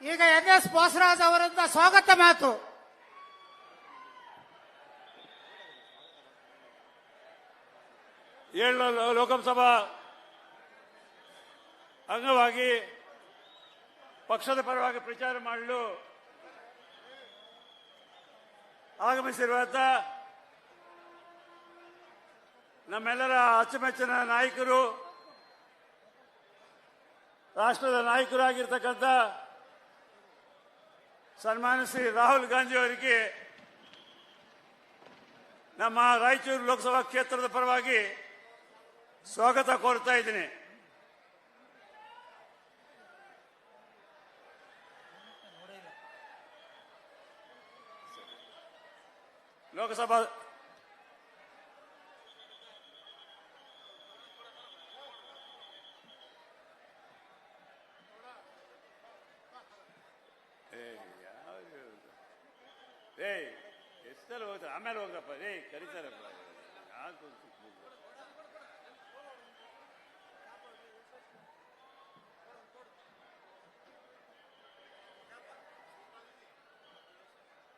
ಈಗ N S Bosaraj ಅವರಿಂದ ಸ್ವಾಗತ ಮಾತು. ಏಳು ಲೋಕಸಭಾ ಅಂಗವಾಗಿ ಪಕ್ಷದ ಪರವಾಗಿ ಪ್ರಚಾರ ಮಾಡಲು ಆಗಮಿಸಿರುವಂತ ನಮ್ಮೆಲ್ಲರ ಅಚ್ಚುಮೆಚ್ಚಿನ ನಾಯಕರು, ರಾಷ್ಟ್ರದ ನಾಯಕರಾಗಿರ್ತಕ್ಕಂಥ ಸನ್ಮಾನ್ಯ ಶ್ರೀ ರಾಹುಲ್ ಗಾಂಧಿ ಅವರಿಗೆ ನಮ್ಮ ರಾಯಚೂರು ಲೋಕಸಭಾ ಕ್ಷೇತ್ರದ ಪರವಾಗಿ ಸ್ವಾಗತ ಕೋರ್ತಾ ಇದ್ದೀನಿ. ಲೋಕಸಭಾ ಏಯ್, ಎಷ್ಟಲ್ಲಿ ಆಮೇಲೆ ಹೋಗಪ್ಪ ಏಯ್, ಕರೀತಾರಪ್ಪ.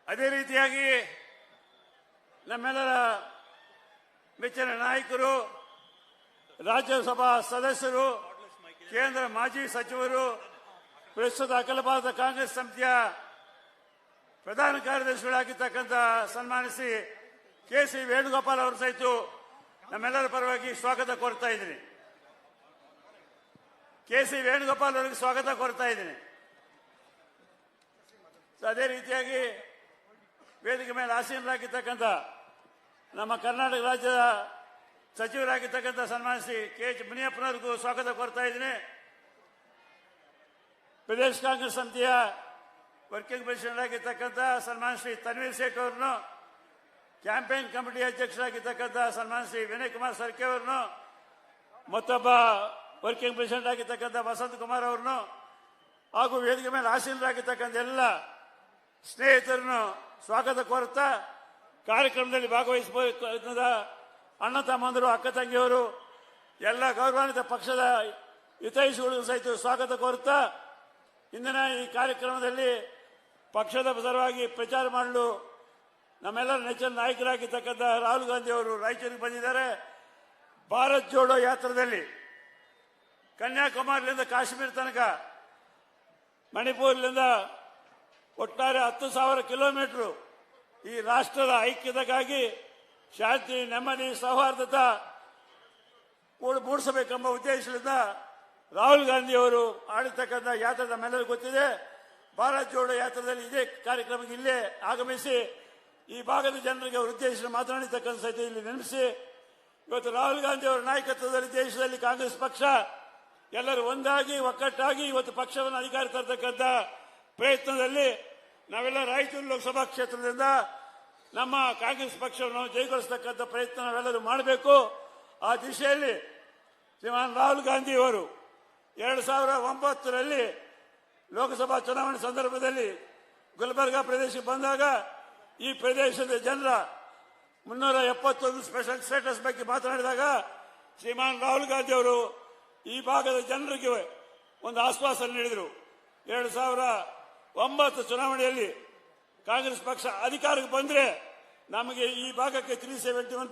ಅದೇ ರೀತಿಯಾಗಿ ನಮ್ಮೆಲ್ಲರ ಮೆಚ್ಚಿನ ನಾಯಕರು, ರಾಜ್ಯಸಭಾ ಸದಸ್ಯರು, ಕೇಂದ್ರ ಮಾಜಿ ಸಚಿವರು, ಪ್ರಸ್ತುತ ಅಖಿಲ ಭಾರತ ಕಾಂಗ್ರೆಸ್ ಸಮಿತಿಯ ಪ್ರಧಾನ ಕಾರ್ಯದರ್ಶಿಗಳಾಗಿರ್ತಕ್ಕಂಥ ಸನ್ಮಾನಿಸಿ ಕೆ ಸಿ ವೇಣುಗೋಪಾಲ್ ಅವರು ಸಹಿತ ನಮ್ಮೆಲ್ಲರ ಪರವಾಗಿ ಸ್ವಾಗತ ಕೋರ್ತಾ ಇದ್ದೀನಿ. ಕೆ ಸಿ ವೇಣುಗೋಪಾಲ್ ಅವರಿಗೆ ಸ್ವಾಗತ ಕೋರ್ತಾ ಇದ್ದೀನಿ. ಅದೇ ರೀತಿಯಾಗಿ ವೇದಿಕೆ ಮೇಲೆ ಆಸೀನರಾಗಿರ್ತಕ್ಕಂಥ ನಮ್ಮ ಕರ್ನಾಟಕ ರಾಜ್ಯದ ಸಚಿವರಾಗಿರ್ತಕ್ಕಂಥ ಸನ್ಮಾನಿಸಿ ಕೆ ಎಚ್ ಮುನಿಯಪ್ಪನವ್ರಿಗೂ ಸ್ವಾಗತ ಕೋರ್ತಾ ಇದ್ದೀನಿ. ಪ್ರದೇಶ ಕಾಂಗ್ರೆಸ್ ಸಮಿತಿಯ ವರ್ಕಿಂಗ್ ಪ್ರೆಸಿಡೆಂಟ್ ಆಗಿರ್ತಕ್ಕಂಥ ಸಲ್ಮಾನ್ ಶ್ರೀ ತನ್ವೀರ್ ಶೇಖ್ ಅವರನ್ನು, ಕ್ಯಾಂಪೇನ್ ಕಮಿಟಿ ಅಧ್ಯಕ್ಷರಾಗಿರ್ತಕ್ಕಂಥ ಸಲ್ಮಾನ್ ಶ್ರೀ ವಿನಯ್ ಕುಮಾರ್ ಸರ್ಕೆ ಅವ್ರನ್ನು, ಮತ್ತೊಬ್ಬ ವರ್ಕಿಂಗ್ ಪ್ರೆಸಿಡೆಂಟ್ ಆಗಿರ್ತಕ್ಕಂಥ ವಸಂತ್ ಕುಮಾರ್ ಅವ್ರನ್ನು, ಹಾಗೂ ವೇದಿಕೆ ಮೇಲೆ ಆಸೀನರಾಗಿರ್ತಕ್ಕಂಥ ಎಲ್ಲ ಸ್ನೇಹಿತರನ್ನು ಸ್ವಾಗತ ಕೋರುತ್ತಾ ಕಾರ್ಯಕ್ರಮದಲ್ಲಿ ಭಾಗವಹಿಸಬಹುದಾದ ಅಣ್ಣ ತಮ್ಮಂದರು, ಅಕ್ಕ ತಂಗಿಯವರು, ಎಲ್ಲ ಗೌರವಾನ್ವಿತ ಪಕ್ಷದ ಹಿತೈಷಿಗಳು ಸಹಿತ ಸ್ವಾಗತ ಕೋರುತ್ತಾ ಇಂದಿನ ಈ ಕಾರ್ಯಕ್ರಮದಲ್ಲಿ ಪಕ್ಷದ ಪರವಾಗಿ ಪ್ರಚಾರ ಮಾಡಲು ನಮ್ಮೆಲ್ಲರ ನೆಚ್ಚಿನ ನಾಯಕರಾಗಿರ್ತಕ್ಕಂಥ ರಾಹುಲ್ ಗಾಂಧಿ ಅವರು ರಾಯಚೂರಿಗೆ ಬಂದಿದ್ದಾರೆ. ಭಾರತ್ ಜೋಡೋ ಯಾತ್ರದಲ್ಲಿ ಕನ್ಯಾಕುಮಾರಿಲಿಂದ ಕಾಶ್ಮೀರ ತನಕ ಮಣಿಪುರ್ಲಿಂದ ಒಟ್ಟಾರೆ ಹತ್ತು ಸಾವಿರ ಕಿಲೋಮೀಟರ್ ಈ ರಾಷ್ಟ್ರದ ಐಕ್ಯತೆಗಾಗಿ ಶಾಂತಿ, ನೆಮ್ಮದಿ, ಸೌಹಾರ್ದತ ಮೂಡ್- ಮೂಡಿಸಬೇಕೆಂಬ ಉದ್ದೇಶದಿಂದ ರಾಹುಲ್ ಗಾಂಧಿ ಅವರು ಆಡಿರ್ತಕ್ಕಂಥ ಯಾತ್ರೆ ನಮ್ಮೆಲ್ಲರಿಗೂ ಗೊತ್ತಿದೆ. ಭಾರತ್ ಜೋಡೋ ಯಾತ್ರದಲ್ಲಿ ಇದೇ ಕಾರ್ಯಕ್ರಮಕ್ಕೆ ಇಲ್ಲೇ ಆಗಮಿಸಿ, ಈ ಭಾಗದ ಜನರಿಗೆ ಅವರು ಉದ್ದೇಶಿಸಿ ಮಾತನಾಡಿರ್ತಕ್ಕಂಥ ಸಹಿತ ಇಲ್ಲಿ ನೆನಪಿಸಿ, ಇವತ್ತು ರಾಹುಲ್ ಗಾಂಧಿ ಅವರ ನಾಯಕತ್ವದಲ್ಲಿ ದೇಶದಲ್ಲಿ ಕಾಂಗ್ರೆಸ್ ಪಕ್ಷ ಎಲ್ಲರೂ ಒಂದಾಗಿ, ಒಕ್ಕಟ್ಟಾಗಿ ಇವತ್ತು ಪಕ್ಷವನ್ನು ಅಧಿಕಾರ ತರತಕ್ಕಂಥ ಪ್ರಯತ್ನದಲ್ಲಿ ನಾವೆಲ್ಲ ರಾಯಚೂರು ಲೋಕಸಭಾ ಕ್ಷೇತ್ರದಿಂದ ನಮ್ಮ ಕಾಂಗ್ರೆಸ್ ಪಕ್ಷವನ್ನು ಜಯಗೊಳಿಸತಕ್ಕಂಥ ಪ್ರಯತ್ನ ನಾವೆಲ್ಲರೂ ಮಾಡಬೇಕು. ಆ ದಿಶೆಯಲ್ಲಿ ಶ್ರೀಮಾನ್ ರಾಹುಲ್ ಗಾಂಧಿ ಅವರು ಎರಡು ಸಾವಿರ ಒಂಬತ್ತರಲ್ಲಿ ಲೋಕಸಭಾ ಚುನಾವಣೆ ಸಂದರ್ಭದಲ್ಲಿ ಗುಲ್ಬರ್ಗ ಪ್ರದೇಶಕ್ಕೆ ಬಂದಾಗ ಈ ಪ್ರದೇಶದ ಜನರ ಮುನ್ನೂರ ಎಪ್ಪತ್ತೊಂದು ಸ್ಪೆಷಲ್ ಸ್ಟೇಟಸ್ ಬಗ್ಗೆ ಮಾತನಾಡಿದಾಗ ಶ್ರೀಮಾನ್ ರಾಹುಲ್ ಗಾಂಧಿ ಅವರು ಈ ಭಾಗದ ಜನರಿಗೆ ಒಂದು ಆಶ್ವಾಸನೆ ನೀಡಿದರು. ಎರಡು ಸಾವಿರ ಒಂಬತ್ತು ಚುನಾವಣೆಯಲ್ಲಿ ಕಾಂಗ್ರೆಸ್ ಪಕ್ಷ ಅಧಿಕಾರಕ್ಕೆ ಬಂದರೆ ನಮಗೆ ಈ ಭಾಗಕ್ಕೆ ತ್ರೀ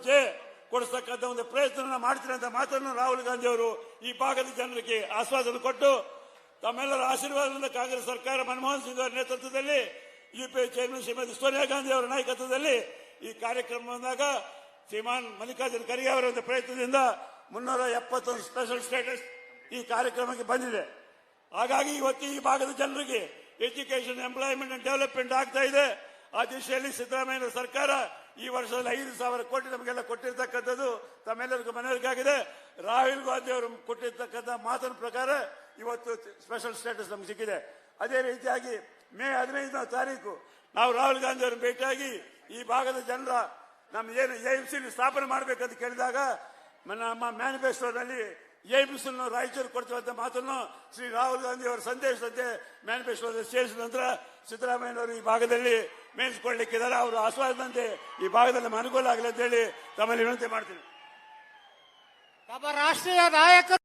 ಜೆ ಕೊಡಿಸ್ತಕ್ಕಂಥ ಒಂದು ಪ್ರಯತ್ನ ಮಾಡ್ತೀನಿ ಮಾತನ್ನು ರಾಹುಲ್ ಗಾಂಧಿ ಅವರು ಈ ಭಾಗದ ಜನರಿಗೆ ಆಶ್ವಾಸನೆ ಕೊಟ್ಟು ತಮ್ಮೆಲ್ಲರ ಆಶೀರ್ವಾದದಿಂದ ಕಾಂಗ್ರೆಸ್ ಸರ್ಕಾರ ಮನಮೋಹನ್ ಸಿಂಗ್ ಅವರ ನೇತೃತ್ವದಲ್ಲಿ ಯುಪಿಎ ಚೇರ್ಮನ್ ಶ್ರೀಮತಿ ಸೋನಿಯಾ ಗಾಂಧಿ ಅವರ ನಾಯಕತ್ವದಲ್ಲಿ ಈ ಕಾರ್ಯಕ್ರಮ ಬಂದಾಗ ಶ್ರೀಮಾನ್ ಮಲ್ಲಿಕಾರ್ಜುನ ಖರ್ಗೆ ಅವರ ಪ್ರಯತ್ನದಿಂದ ಮುನ್ನೂರ ಎಪ್ಪತ್ತೊಂದು ಸ್ಪೆಷಲ್ ಸ್ಟೇಟಸ್ ಈ ಕಾರ್ಯಕ್ರಮಕ್ಕೆ ಬಂದಿದೆ. ಹಾಗಾಗಿ ಇವತ್ತು ಈ ಭಾಗದ ಜನರಿಗೆ ಎಜುಕೇಶನ್ ಎಂಪ್ಲಾಯ್ಮೆಂಟ್ ಅಂಡ್ ಡೆವಲಪ್ಮೆಂಟ್ ಆಗ್ತಾ ಇದೆ. ಆ ದಿಶೆಯಲ್ಲಿ ಸಿದ್ದರಾಮಯ್ಯ ಸರ್ಕಾರ ಈ ವರ್ಷದಲ್ಲಿ ಐದು ಸಾವಿರ ಕೋಟಿ ನಮಗೆಲ್ಲ ಕೊಟ್ಟಿರ್ತಕ್ಕಂಥದ್ದು ತಮ್ಮೆಲ್ಲರಿಗೂ ಮನವರಿಕೆಯಾಗಿದೆ ರಾಹುಲ್ ಗಾಂಧಿ ಅವರು ಕೊಟ್ಟಿರ್ತಕ್ಕಂಥ ಮಾತಿನ ಪ್ರಕಾರ ಇವತ್ತು ಸ್ಪೆಷಲ್ ಸ್ಟೇಟಸ್ ನಮ್ಗೆ ಸಿಕ್ಕಿದೆ. ಅದೇ ರೀತಿಯಾಗಿ ಮೇ ಹದಿನೈದನೇ ತಾರೀಕು ನಾವು ರಾಹುಲ್ ಗಾಂಧಿ ಅವರನ್ನು ಭೇಟಿಯಾಗಿ ಈ ಭಾಗದ ಜನರ ನಮ್ಮ ಏನು ಎಮ್ಸಿ ಸ್ಥಾಪನೆ ಮಾಡಬೇಕಂತ ಕೇಳಿದಾಗ ನಮ್ಮ ಮ್ಯಾನಿಫೆಸ್ಟೋನಲ್ಲಿ ಎಮ್ಸ್ ರಾಯಚೂರು ಕೊಡ್ತೀವಂತ ಮಾತನ್ನು ಶ್ರೀ ರಾಹುಲ್ ಗಾಂಧಿ ಅವರ ಸಂದೇಶದಂತೆ ಮ್ಯಾನಿಫೆಸ್ಟೋದಲ್ಲಿ ಸೇರಿಸಿದ ನಂತರ ಸಿದ್ದರಾಮಯ್ಯನವರು ಈ ಭಾಗದಲ್ಲಿ ಮೇಯಿಸಿಕೊಳ್ಳಿಕ್ಕಿದ್ದಾರೆ ಅವರು ಆಶ್ವಾಸದಂತೆ ಈ ಭಾಗದಲ್ಲಿ ನಮ್ಮ ಅನುಕೂಲ ಆಗಲಿ ಅಂತ ಹೇಳಿ ತಮ್ಮಲ್ಲಿ ವಿನಂತಿ ಮಾಡ್ತೀನಿ. ನಮ್ಮ ರಾಷ್ಟ್ರೀಯ ನಾಯಕರು